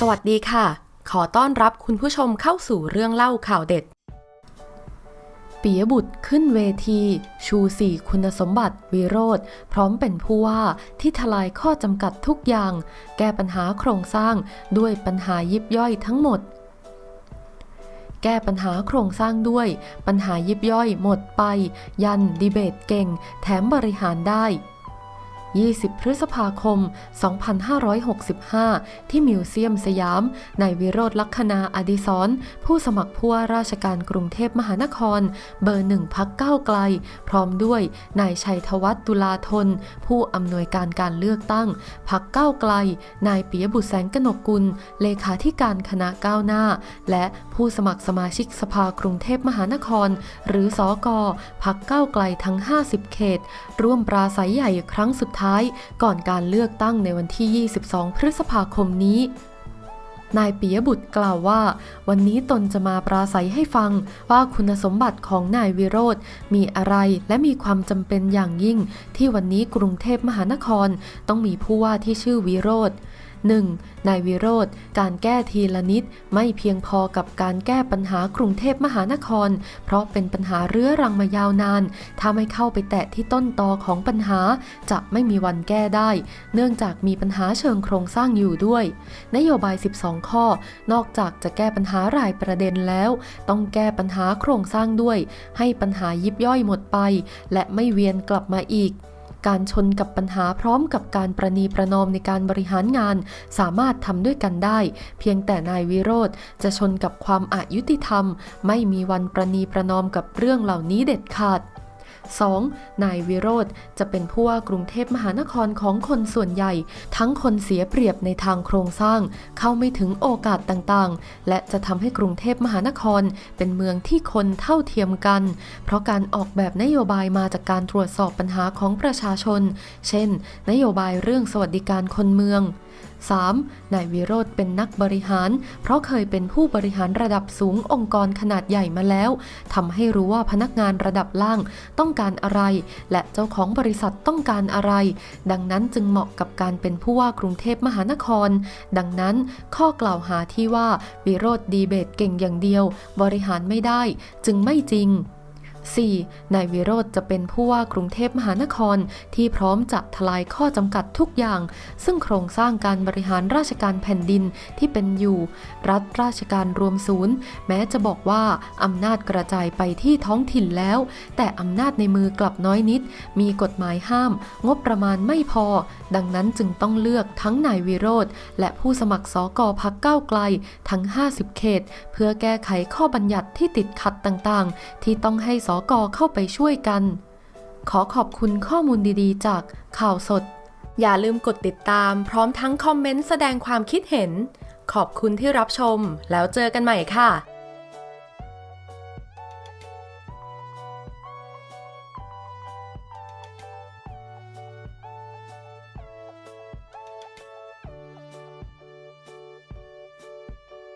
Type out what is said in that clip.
สวัสดีค่ะ ขอต้อนรับคุณผู้ชมเข้าสู่เรื่องเล่าข่าวเด็ดปิยบุตรขึ้นเวที ชูสี่คุณสมบัติวิโรธพร้อมเป็นผู้ว่าที่ทลายข้อจำกัดทุกอย่าง แก้ปัญหาโครงสร้างด้วยปัญหายิบย่อยทั้งหมด แก้ปัญหาโครงสร้างด้วย ปัญหายิบย่อยหมดไป ยันดีเบตเก่ง แถมบริหารได้ 20 พฤษภาคม 2565 ที่มิวเซียมสยามนายวิโรธลักษณาอดิศรผู้สมัครผู้ว่าราชการกรุงเทพมหานคร เบอร์หนึ่งพักก้าวไกล พร้อมด้วยนายชัยธวัฒน์ตุลาธน ผู้อำนวยการการเลือกตั้งพักก้าวไกล นายปิยบุตรแสงกนกกุล เลขาธิการคณะก้าวหน้า และผู้สมัครสมาชิกสภากรุงเทพมหานคร หรือสอกอพักก้าวไกลทั้ง 50 เขต ร่วมปราศัยใหญ่ครั้งสุดท้ายก่อนการเลือกตั้งในวันที่ 22 พฤษภาคมนี้นายปิยบุตรกล่าวว่า วันนี้ตนจะมาปราศัยให้ฟังว่าคุณสมบัติของนายวิโรธมีอะไรและมีความจำเป็นอย่างยิ่ง ที่วันนี้กรุงเทพมหานคร ต้องมีผู้ว่าที่ชื่อวิโรธ 1. นายวิโรธการแก้ทีละนิด ไม่เพียงพอกับการแก้ปัญหากรุงเทพมหานคร เพราะเป็นปัญหาเรื้อรังมายาวนาน ถ้าไม่เข้าไปแตะที่ต้นตอของปัญหา จะไม่มีวันแก้ได้ เนื่องจากมีปัญหาเชิงโครงสร้างอยู่ด้วย นโยบาย 12 ข้อ นอกจากจะแก้ปัญหารายประเด็นแล้ว ต้องแก้ปัญหาโครงสร้างด้วย ให้ปัญหายิบย่อยหมดไป และไม่เวียนกลับมาอีก การชนกับปัญหาพร้อมกับการประนีประนอมในการบริหารงาน สามารถทำด้วยกันได้ เพียงแต่นายวิโรธจะชนกับความอายุติธรรม ไม่มีวันประนีประนอมกับเรื่องเหล่านี้เด็ดขาด 2. นายวิโรธจะเป็นผู้ว่ากรุงเทพมหานครของคนส่วนใหญ่ ทั้งคนเสียเปรียบในทางโครงสร้าง เข้าไม่ถึงโอกาสต่างๆ และจะทำให้กรุงเทพมหานคร เป็นเมืองที่คนเท่าเทียมกัน เพราะการออกแบบนโยบายมาจากการตรวจสอบปัญหาของประชาชน เช่น นโยบายเรื่องสวัสดิการคนเมือง 3. นายวิโรธเป็นนักบริหาร เพราะเคยเป็นผู้บริหารระดับสูงองค์กรขนาดใหญ่มาแล้วทำให้รู้ว่าพนักงานระดับล่างต้องการอะไร และเจ้าของบริษัทต้องการอะไร ดังนั้นจึงเหมาะกับการเป็นผู้ว่ากรุงเทพมหานคร ดังนั้นข้อกล่าวหาที่ว่าวิโรธดีเบตเก่งอย่างเดียว บริหารไม่ได้ จึงไม่จริง 4. นายวิโรธจะเป็นผู้ว่ากรุงเทพมหานครที่พร้อมจะทลายข้อจำกัดทุกอย่าง ซึ่งโครงสร้างการบริหารราชการแผ่นดินที่เป็นอยู่ รัฐราชการรวมศูนย์ แม้จะบอกว่าอำนาจกระจายไปที่ท้องถิ่นแล้ว แต่อำนาจในมือกลับน้อยนิด มีกฎหมายห้าม งบประมาณไม่พอ ดังนั้นจึงต้องเลือกทั้งนายวิโรธและผู้สมัครสอกอพักก้าวไกลทั้ง 50 เขต เพื่อแก้ไขข้อบัญญัติที่ติดขัดต่างๆ ที่ต้องให้สอกอเข้าไปช่วยกัน ขอขอบคุณข้อมูลดีๆ จากข่าวสด อย่าลืมกดติดตามพร้อมทั้งคอมเมนต์แสดงความคิดเห็น ขอบคุณที่รับชม แล้วเจอกันใหม่ค่ะ